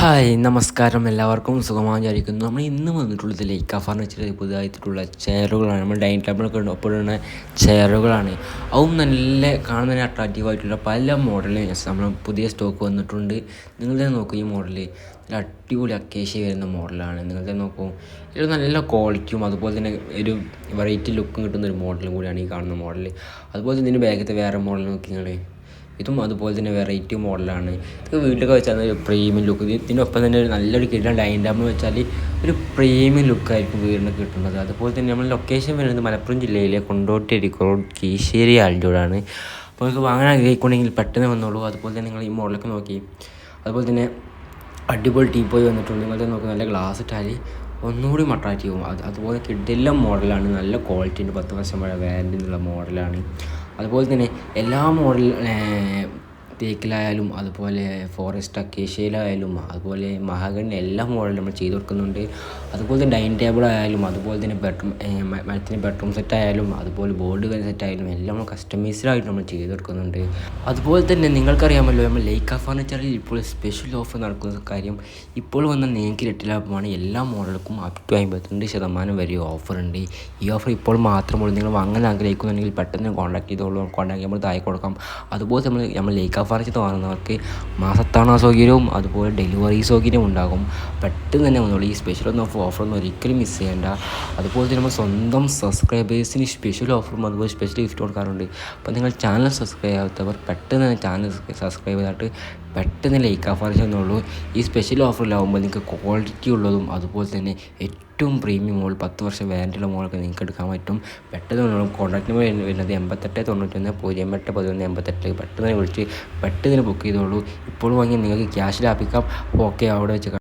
Hi നമസ്കാരം. എല്ലാവർക്കും സുഖമായി വിചാരിക്കുന്നു. നമ്മൾ ഇന്ന് വന്നിട്ടുള്ളത് ലൈക്ക ഫർണിച്ചർ പുതുതായിട്ടുള്ള ചെയറുകളാണ്. നമ്മൾ ഡൈനിങ് ടേബിളൊക്കെ ഒപ്പിടുന്ന ചെയറുകളാണ്. അതും നല്ല കാണുന്നതിന് അട്രാക്റ്റീവ് ആയിട്ടുള്ള പല മോഡലും നമ്മൾ പുതിയ സ്റ്റോക്ക് വന്നിട്ടുണ്ട്. നിങ്ങൾ തന്നെ നോക്കൂ ഈ മോഡൽ നല്ല അടിപൊളി അക്കേഷ്യ വരുന്ന മോഡലാണ് നിങ്ങൾ തന്നെ നോക്കൂ. ഇത് നല്ല ക്വാളിറ്റിയും അതുപോലെ തന്നെ ഒരു വെറൈറ്റി ലുക്കും കിട്ടുന്ന ഒരു മോഡലും കൂടിയാണ് ഈ കാണുന്ന മോഡൽ അതുപോലെ തന്നെ ഇതിന്റെ ബാഗത്തെ വേറെ മോഡൽ നോക്കി നിങ്ങൾ ഇതും അതുപോലെ തന്നെ വെറൈറ്റി മോഡലാണ്. ഇത് വീട്ടിലൊക്കെ വെച്ചാൽ ഒരു പ്രീമിയം ലുക്ക് ഇതിനൊപ്പം തന്നെ ഒരു നല്ലൊരു കിട്ടുന്ന ഡൈനിങ് ടേബിൾ വെച്ചാൽ ഒരു പ്രീമിയം ലുക്കായിരിക്കും വീടിന് കിട്ടുന്നത്. അതുപോലെ തന്നെ നമ്മൾ ലൊക്കേഷൻ വരുന്നത് മലപ്പുറം ജില്ലയിലെ കൊണ്ടോട്ടി അരിക്കോട് കീശ്ശേരി ആൽജോടാണ് അപ്പോൾ നിങ്ങൾക്ക് വാങ്ങാൻ ആഗ്രഹിക്കുന്നുണ്ടെങ്കിൽ പെട്ടെന്ന് വന്നോളൂ. അതുപോലെ തന്നെ നിങ്ങൾ ഈ മോഡലൊക്കെ നോക്കി. അതുപോലെ തന്നെ അടിപൊളി ടീ പോയി വന്നിട്ടുണ്ട്. നിങ്ങളുടെ നോക്കി നല്ല ഗ്ലാസ് ഇട്ടാൽ ഒന്നുകൂടി പോകും അത് അതുപോലെ കിഡില്ല മോഡലാണ് നല്ല ക്വാളിറ്റി ഉണ്ട്. പത്ത് വർഷം വരെ വാറന്റി എന്നുള്ള മോഡലാണ് അതുപോലെ തന്നെ എല്ലാ മോഡൽ തേക്കിലായാലും അതുപോലെ ഫോറസ്റ്റ് അക്കേഷ്യയിലായാലും അതുപോലെ മഹാഗണി എല്ലാ മോഡലും നമ്മൾ ചെയ്തു കൊടുക്കുന്നുണ്ട്. അതുപോലെ തന്നെ ഡൈനിങ് ടേബിൾ ആയാലും അതുപോലെ തന്നെ ബെഡ്റൂം മരത്തിന് ബെഡ്റൂം സെറ്റ് ആയാലും അതുപോലെ ബോർഡ് വരെ സെറ്റ് ആയാലും എല്ലാം നമ്മൾ കസ്റ്റമൈസ്ഡായിട്ട് നമ്മൾ ചെയ്തു കൊടുക്കുന്നുണ്ട്. അതുപോലെ തന്നെ നിങ്ങൾക്കറിയാമല്ലോ നമ്മൾ ലേക്ക ഫർണിച്ചറിൽ ഇപ്പോൾ സ്പെഷ്യൽ ഓഫർ നടക്കുന്ന കാര്യം ഇപ്പോൾ വന്ന നിങ്ങൾക്ക് ഇരട്ടി ലാഭമാണ് എല്ലാ മോഡലുകൾക്കും അപ് ടു അമ്പത്തിരണ്ട് ശതമാനം വരെ ഉണ്ട്. ഈ ഓഫർ ഇപ്പോൾ മാത്രമുള്ളൂ നിങ്ങൾ വാങ്ങാൻ ആഗ്രഹിക്കുന്നുണ്ടെങ്കിൽ പെട്ടെന്ന് കോൺടാക്ട് ചെയ്തോളൂ. കോൺടാക്ട് ചെയ്യുമ്പോൾ താഴെ കൊടുക്കാം. അതുപോലെ നമ്മൾ നമ്മൾ ലേക്ക ഫർണിച്ചർ വാങ്ങുന്നവർക്ക് മാസത്താണ് സൗകര്യവും അതുപോലെ ഡെലിവറി സൗകര്യവും ഉണ്ടാകും. പെട്ടെന്ന് തന്നെ വന്നോളൂ. ഈ സ്പെഷ്യൽ ഒന്നും ഓഫറൊന്നും ഒരിക്കലും മിസ് ചെയ്യേണ്ട. അതുപോലെ തന്നെ നമ്മൾ സ്വന്തം സബ്സ്ക്രൈബേഴ്സിന് സ്പെഷ്യൽ ഓഫറും അതുപോലെ സ്പെഷ്യൽ ഗിഫ്റ്റ് കൊടുക്കാറുണ്ട്. അപ്പോൾ നിങ്ങൾ ചാനൽ സബ്സ്ക്രൈബ് ആകാത്തവർ പെട്ടെന്ന് തന്നെ ചാനൽ സബ്സ്ക്രൈബ് ചെയ്തിട്ട് പെട്ടെന്ന് ലൈക്ക് ഫർണിച്ചർ ചെയ്യുന്നുള്ളൂ ഈ സ്പെഷ്യൽ ഓഫറിലാവുമ്പോൾ നിങ്ങൾക്ക് ക്വാളിറ്റി ഉള്ളതും അതുപോലെ തന്നെ ഏറ്റവും പ്രീമിയം മോൾ പത്ത് വർഷം വാറന്റിയുള്ള മോളൊക്കെ നിങ്ങൾക്ക് എടുക്കാൻ പറ്റും. പെട്ടെന്ന് കോൺടാക്ട് നമ്പർ വരുന്നത് എൺപത്തെട്ട് തൊണ്ണൂറ്റൊന്ന് പൂജ്യം എട്ട് പതിനൊന്ന് എൺപത്തെട്ട് പെട്ടെന്ന് വിളിച്ച് പെട്ടെന്ന് ബുക്ക് ചെയ്തോളൂ. ഇപ്പോൾ വാങ്ങി നിങ്ങൾക്ക് ക്യാഷ് ലാഭിക്കാം. ഓക്കെ അവിടെ വെച്ച്